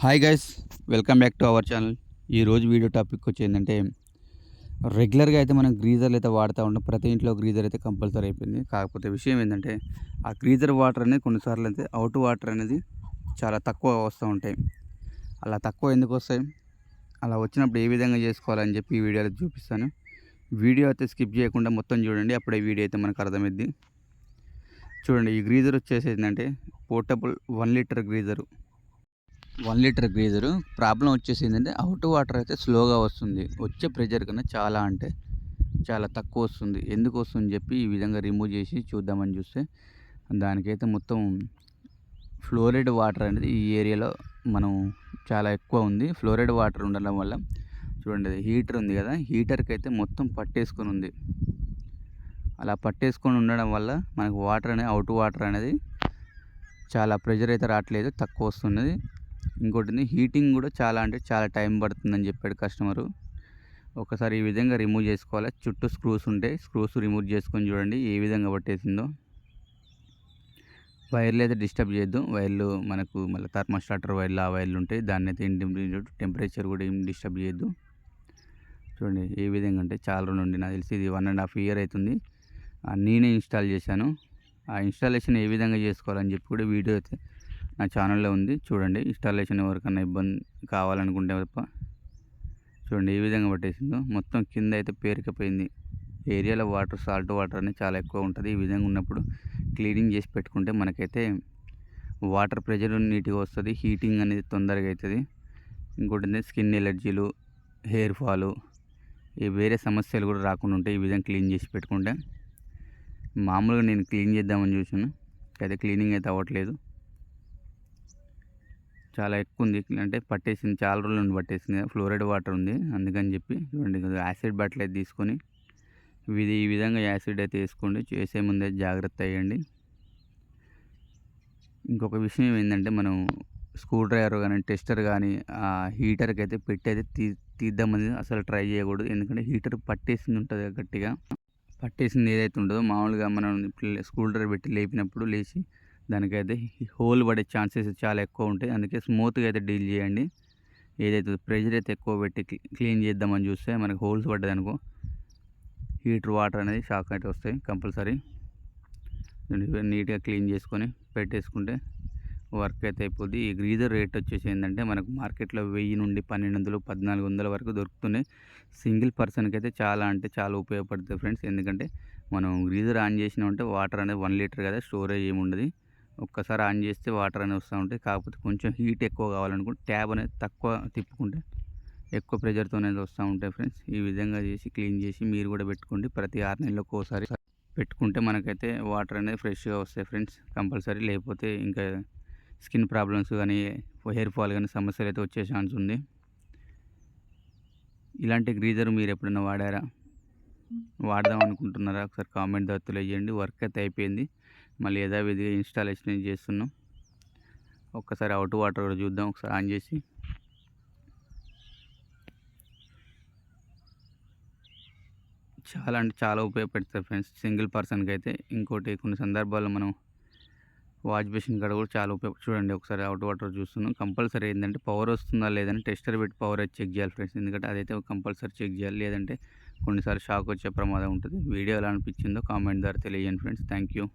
Hi guys welcome back to our channel ఈరోజు video topic వచ్చి ఏంటంటే రెగ్యులర్గా అయితే మనం గ్రీజర్లు అయితే వాడుతూ ఉంటాం. ప్రతి ఇంట్లో గ్రీజర్ అయితే కంపల్సరీ అయిపోయింది. కాకపోతే విషయం ఏంటంటే ఆ గ్రీజర్ వాటర్ అనేది కొన్నిసార్లు అయితే అవుట్ వాటర్ అనేది చాలా తక్కువ వస్తూ ఉంటాయి. అలా తక్కువ ఎందుకు వస్తాయి? అలా వచ్చినప్పుడు ఏ విధంగా చేసుకోవాలని చెప్పి ఈ వీడియోలో చూపిస్తాను. వీడియో అయితే స్కిప్ చేయకుండా మొత్తం చూడండి. అప్పుడే వీడియో అయితే మనకు అర్థమైద్ది. చూడండి ఈ గ్రీజర్ వచ్చేసి ఏంటంటే portable one litre geyser one litre geyser. Problem వచ్చేసి ఏంటంటే అవుట్ వాటర్ అయితే స్లోగా వస్తుంది. వచ్చే ప్రెషర్ కన్నా చాలా అంటే చాలా తక్కువ వస్తుంది. ఎందుకు వస్తుందని చెప్పి ఈ విధంగా రిమూవ్ చేసి చూద్దామని చూస్తే దానికైతే మొత్తం ఫ్లోరైడ్ వాటర్ అనేది ఈ ఏరియాలో మనం చాలా ఎక్కువ ఉంది. ఫ్లోరైడ్ వాటర్ ఉండడం వల్ల చూడండి హీటర్ ఉంది కదా హీటర్కి అయితే మొత్తం పట్టేసుకొని ఉంది. అలా పట్టేసుకొని ఉండడం వల్ల మనకు వాటర్ అనేది అవుట్ వాటర్ అనేది చాలా ప్రెషర్ అయితే రావట్లేదు తక్కువ వస్తున్నది. ఇంకోటి హీటింగ్ కూడా చాలా అంటే చాలా టైం పడుతుందని చెప్పాడు కస్టమరు. ఒకసారి ఈ విధంగా రిమూవ్ చేసుకోవాలి? చుట్టూ స్క్రూస్ ఉంటాయి స్క్రూస్ రిమూవ్ చేసుకొని చూడండి ఏ విధంగా పట్టేసిందో. వైర్లు అయితే డిస్టర్బ్ చేయొద్దు. వైర్లు మనకు మళ్ళీ థర్మోస్టాటర్ వైర్లు ఆ వైర్లు ఉంటాయి. దాన్ని అయితే టెంపరేచర్ కూడా ఏం డిస్టర్బ్ చేయొద్దు. చూడండి ఏ విధంగా అంటే చాలా రోజులు ఉండి నాకు తెలిసి ఇది వన్ అండ్ హాఫ్ ఇయర్ అవుతుంది. నేనే ఇన్స్టాల్ చేశాను. ఆ ఇన్స్టాలేషన్ ఏ విధంగా చేసుకోవాలని చెప్పి కూడా వీడియో అయితే నా ఛానల్లో ఉంది. చూడండి ఇన్స్టాలేషన్ ఎవరికన్నా ఇబ్బంది కావాలనుకుంటే తప్ప. చూడండి ఏ విధంగా పట్టేసిందో. మొత్తం కింద అయితే పేరుకపోయింది. ఏరియాలో వాటర్ సాల్ట్ వాటర్ అనేది చాలా ఎక్కువ ఉంటుంది. ఈ విధంగా ఉన్నప్పుడు క్లీనింగ్ చేసి పెట్టుకుంటే మనకైతే వాటర్ ప్రెషర్ నీట్గా వస్తుంది. హీటింగ్ అనేది తొందరగా అవుతుంది ఇంకోటి స్కిన్ ఎలర్జీలు హెయిర్ ఫాలు ఈ వేరే సమస్యలు కూడా రాకుండా ఉంటాయి ఈ విధంగా క్లీన్ చేసి పెట్టుకుంటే. మామూలుగా నేను క్లీన్ చేద్దామని చూసాను అయితే క్లీనింగ్ అయితే అవ్వట్లేదు. చాలా ఎక్కువ ఉంది అంటే పట్టేసింది చాలా రోజుల నుండి పట్టేసింది. ఫ్లోరైడ్ వాటర్ ఉంది. అందుకని చెప్పి చూడండి యాసిడ్ బట్టలు అయితే తీసుకొని ఇది ఈ విధంగా యాసిడ్ అయితే వేసుకోండి. చేసే ముందే జాగ్రత్త అయ్యండి. ఇంకొక విషయం ఏంటంటే మనం స్క్రూ డ్రైవర్ కానీ టెస్టర్ కానీ ఆ హీటర్కి అయితే పెట్టి అయితే తీ తీద్దామని అసలు ట్రై చేయకూడదు. ఎందుకంటే హీటర్ పట్టేసింది ఉంటుంది గట్టిగా. పట్టేసింది ఏదైతే ఉంటుందో మామూలుగా మనం స్క్రూ డ్రైవర్ పెట్టి లేపినప్పుడు లేచి దానికైతే హోల్ పడే ఛాన్సెస్ చాలా ఎక్కువ ఉంటాయి. అందుకే స్మూత్గా అయితే డీల్ చేయండి. ఏదైతే ప్రెషర్ అయితే ఎక్కువ పెట్టి క్లీన్ చేద్దామని చూస్తే మనకి హోల్స్ పడ్డది అనుకో హీటర్ వాటర్ అనేది షాక్ అయితే వస్తాయి కంపల్సరీ. నీట్గా క్లీన్ చేసుకొని పెట్టేసుకుంటే వర్క్ అయితే అయిపోద్ది. ఈ గ్రీజర్ రేట్ వచ్చేసి ఏంటంటే మనకు మార్కెట్లో వెయ్యి నుండి పన్నెండు వందలు పద్నాలుగు వందల వరకు దొరుకుతున్నాయి. సింగిల్ పర్సన్కి అయితే చాలా అంటే చాలా ఉపయోగపడుతుంది ఫ్రెండ్స్. ఎందుకంటే మనం గ్రీజర్ ఆన్ చేసినామంటే వాటర్ అనేది వన్ లీటర్ కదా స్టోరేజ్ ఏమి ఉండదు ఒక్కసారి ఆన్ చేస్తే వాటర్ అనేది వస్తూ ఉంటాయి. కాకపోతే కొంచెం హీట్ ఎక్కువ కావాలనుకుంటే ట్యాబ్ అనేది తక్కువ తిప్పుకుంటే ఎక్కువ ప్రెజర్తో అనేది వస్తూ ఉంటాయి ఫ్రెండ్స్. ఈ విధంగా చేసి క్లీన్ చేసి మీరు కూడా పెట్టుకోండి. ప్రతి ఆరు నెలలకు ఒకసారి పెట్టుకుంటే మనకైతే వాటర్ అనేది ఫ్రెష్గా వస్తాయి ఫ్రెండ్స్. కంపల్సరీ లేకపోతే ఇంకా స్కిన్ ప్రాబ్లమ్స్ కానీ హెయిర్ ఫాల్ కానీ సమస్యలు అయితే వచ్చే ఛాన్స్ ఉంది. ఇలాంటి గ్రీజర్ మీరు ఎప్పుడైనా వాడారా? వాడదాం అనుకుంటున్నారా? ఒకసారి కామెంట్ ద్వారా తెలియజేయండి వర్క్ అయితే అయిపోయింది. మళ్ళీ యథావిధిగా ఇన్స్టాలేషన్ చేస్తున్నాం. ఒక్కసారి అవుట్ వాటర్ కూడా చూద్దాం ఒకసారి ఆన్ చేసి. చాలా అంటే చాలా ఉపయోగపడుతుంది ఫ్రెండ్స్ సింగిల్ పర్సన్కి అయితే ఇంకోటి కొన్ని సందర్భాల్లో మనం వాష్ బేసిన్ కాడ కూడా చాలా ఉపయోగ చూడండి ఒకసారి అవుట్ వాటర్ చూస్తున్నాం. కంపల్సరీ ఏంటంటే పవర్ వస్తుందా లేదని టెస్టర్ పెట్టి పవర్ అయితే చెక్ చేయాలి ఫ్రెండ్స్ ఎందుకంటే అదైతే కంపల్సరీ చెక్ చేయాలి లేదంటే కొన్నిసార్లు షాక్ వచ్చే ప్రమాదం ఉంటుంది. వీడియో ఎలా అనిపించిందో కామెంట్ ద్వారా తెలియజేయండి ఫ్రెండ్స్ థ్యాంక్ యూ